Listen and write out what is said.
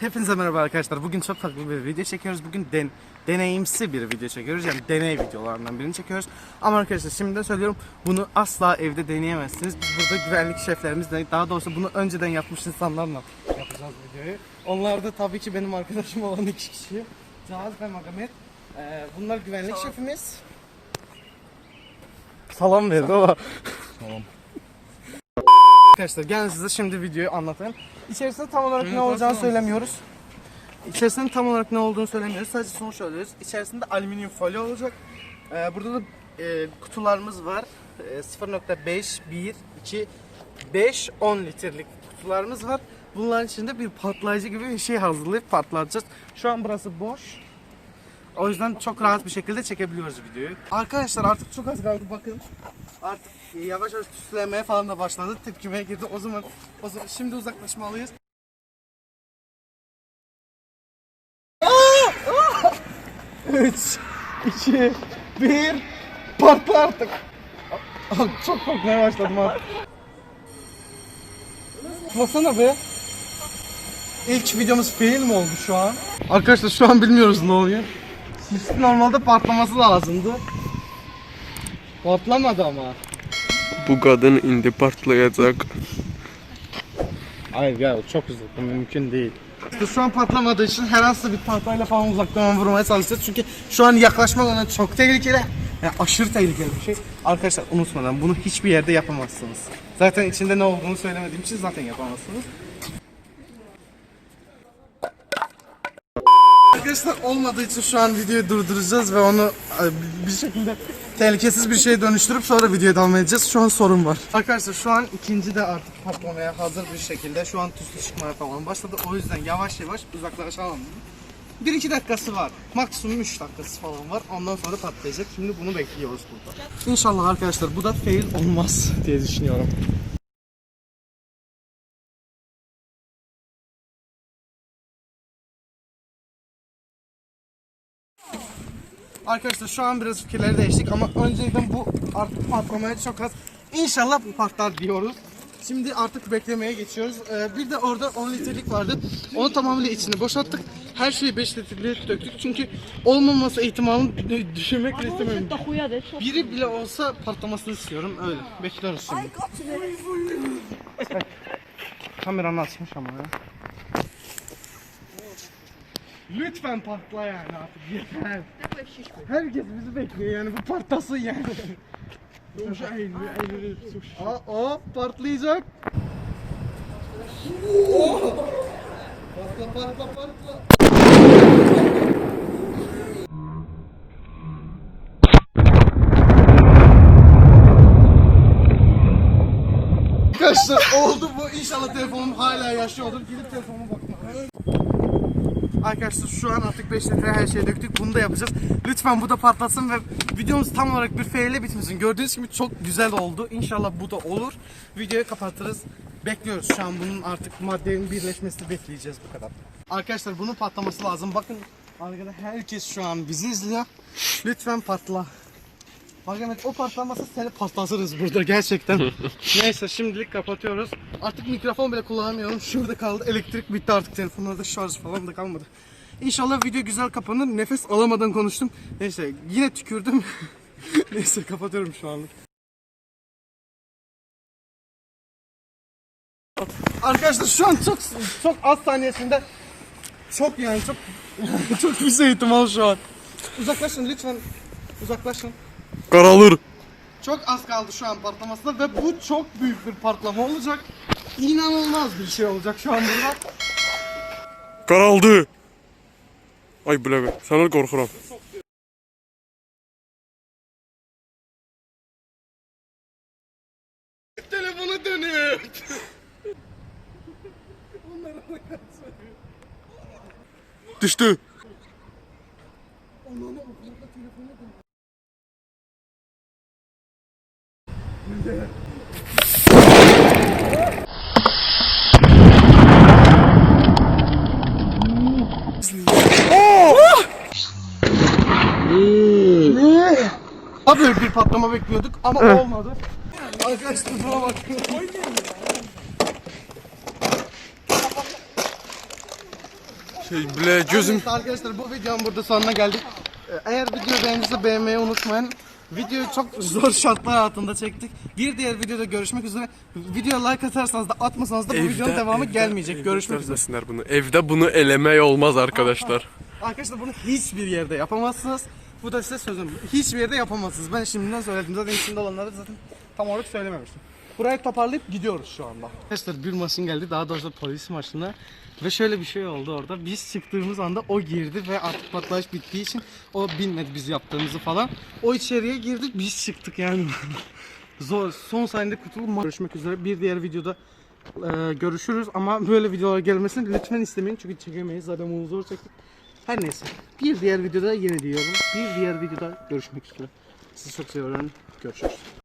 Hepinize merhaba arkadaşlar. Bugün çok farklı bir video çekiyoruz. Bugün den deneyimsi bir video çekiyoruz. Yani deney videolarından birini çekiyoruz. Ama arkadaşlar şimdiden söylüyorum bunu asla evde deneyemezsiniz. Biz burada güvenlik şeflerimizle daha doğrusu bunu önceden yapmış insanlarla yapacağız videoyu. Onlar da tabii ki benim arkadaşım olan iki kişi. Cihaz ve Magomed. Ee, bunlar güvenlik şefimiz. Salam verdi ama. Arkadaşlar gelin size şimdi videoyu anlatayım. İçerisinde tam olarak ne olacağını söylemiyoruz. İçerisinde tam olarak ne olduğunu söylemiyoruz. Sadece sonuç söylüyoruz. İçerisinde alüminyum folyo olacak. Ee, burada da e, kutularımız var. E, 0.5, 1, 2, 5, 10 litrelik kutularımız var. Bunların içinde bir patlayıcı gibi bir şey hazırlayıp patlatacağız. Şu an burası boş. O yüzden çok rahat bir şekilde çekebiliyoruz videoyu. Arkadaşlar artık çok az kaldı bakın. Artık yavaş yavaş tüslemeye falan da başladı. Tepkimeye girdi. O zaman o zaman şimdi uzaklaşmalıyız. 3 2 1 Patla artık. Çok korkmaya başladım artık. Basana be. İlk videomuz fail mi oldu şu an? Arkadaşlar şu an bilmiyoruz ne oluyor. Sisin normalde patlaması lazımdı. Patlamadı ama. Bu kadın indi partlayacak. Hayır ya çok uzak bu mümkün değil. Şu an patlamadığı için her an bir tahtayla falan uzaktan vurmaya çalışacağız. Çünkü şu an yaklaşmak ona çok tehlikeli. Yani aşırı tehlikeli bir şey. Arkadaşlar unutmadan bunu hiçbir yerde yapamazsınız. Zaten içinde ne olduğunu söylemediğim için zaten yapamazsınız. Arkadaşlar olmadığı için şu an videoyu durduracağız ve onu bir şekilde tehlikesiz bir şeye dönüştürüp sonra videoya devam edeceğiz. Şu an sorun var. Arkadaşlar şu an ikinci de artık patlamaya hazır bir şekilde. Şu an tüslü çıkmaya falan başladı. O yüzden yavaş yavaş uzaklaşalım. Bir iki dakikası var. Maksimum 3 dakikası falan var. Ondan sonra patlayacak. Şimdi bunu bekliyoruz burada. İnşallah arkadaşlar bu da fail olmaz diye düşünüyorum. Arkadaşlar şu an biraz fikirleri değiştik ama öncelikle bu artık patlamaya çok az. İnşallah bu patlar diyoruz. Şimdi artık beklemeye geçiyoruz. Ee, bir de orada 10 litrelik vardı. Onu tamamıyla içine boşalttık. Her şeyi 5 litreliğe döktük. Çünkü olmaması ihtimalini dü- düşünmek bile istemiyorum. Biri bile olsa patlamasını istiyorum. Öyle. Bekliyoruz şimdi. Kameranı açmış ama ya. Lütfen patla yani artık yeter. Herkes bizi bekliyor yani bu partlasın yani. Aa, o patlayacak. Oh! Patla patla patla. Arkadaşlar oldu bu. İnşallah telefonum hala yaşıyordur. Gidip telefonuma bakmam. Arkadaşlar şu an artık 5 litre her şeyi döktük. Bunu da yapacağız. Lütfen bu da patlasın ve videomuz tam olarak bir faille bitmesin. Gördüğünüz gibi çok güzel oldu. İnşallah bu da olur. Videoyu kapatırız. Bekliyoruz şu an bunun artık maddenin birleşmesini bekleyeceğiz bu kadar. Arkadaşlar bunun patlaması lazım. Bakın arkada herkes şu an bizi izliyor. Lütfen patla. Magamet o patlamasa seni patlatırız burada gerçekten. Neyse şimdilik kapatıyoruz. Artık mikrofon bile kullanamıyorum. Şurada kaldı. Elektrik bitti artık telefonlarda şarj falan da kalmadı. İnşallah video güzel kapanır. Nefes alamadan konuştum. Neyse yine tükürdüm. Neyse kapatıyorum şu anlık. Arkadaşlar şu an çok çok az saniyesinde çok yani çok çok bir şey ihtimal şu an. Uzaklaşın lütfen. Uzaklaşın. Karalır. Çok az kaldı şu an patlamasına ve bu çok büyük bir patlama olacak. İnanılmaz bir şey olacak şu an burada. Karaldı. Ay bilemedim. Sana korkuram. Telefona dönüyor. Düştü. Abi bir patlama bekliyorduk ama olmadı. Arkadaşlar buna bak. Şey, bile gözüm arkadaşlar bu videonun burada sonuna geldik. Eğer video beğendiyse beğenmeyi unutmayın. Videoyu çok zor şartlar altında çektik. Bir diğer videoda görüşmek üzere. Video like atarsanız da atmasanız da bu videonun devamı gelmeyecek. evde görüşmek üzere. desinler bunu. Evde bunu elemeye olmaz arkadaşlar. Arkadaşlar bunu hiçbir yerde yapamazsınız. Bu da size sözüm. Hiçbir yerde yapamazsınız. Ben şimdiden söyledim. Zaten içinde olanları zaten tam olarak söylememiştim. Burayı toparlayıp gidiyoruz şu anda. Arkadaşlar bir maşın geldi. Daha doğrusu polis maşını. Ve şöyle bir şey oldu orada. Biz çıktığımız anda o girdi ve artık patlayış bittiği için o bilmedi biz yaptığımızı falan. O içeriye girdi biz çıktık yani. Zor. Son saniyede kurtulup görüşmek üzere. Bir diğer videoda e, görüşürüz ama böyle videolar gelmesini lütfen istemeyin çünkü çekemeyiz zaten bunu zor çektik. Her neyse. Bir diğer videoda yine diyorum. Bir diğer videoda görüşmek üzere. Sizi çok seviyorum. Görüşürüz.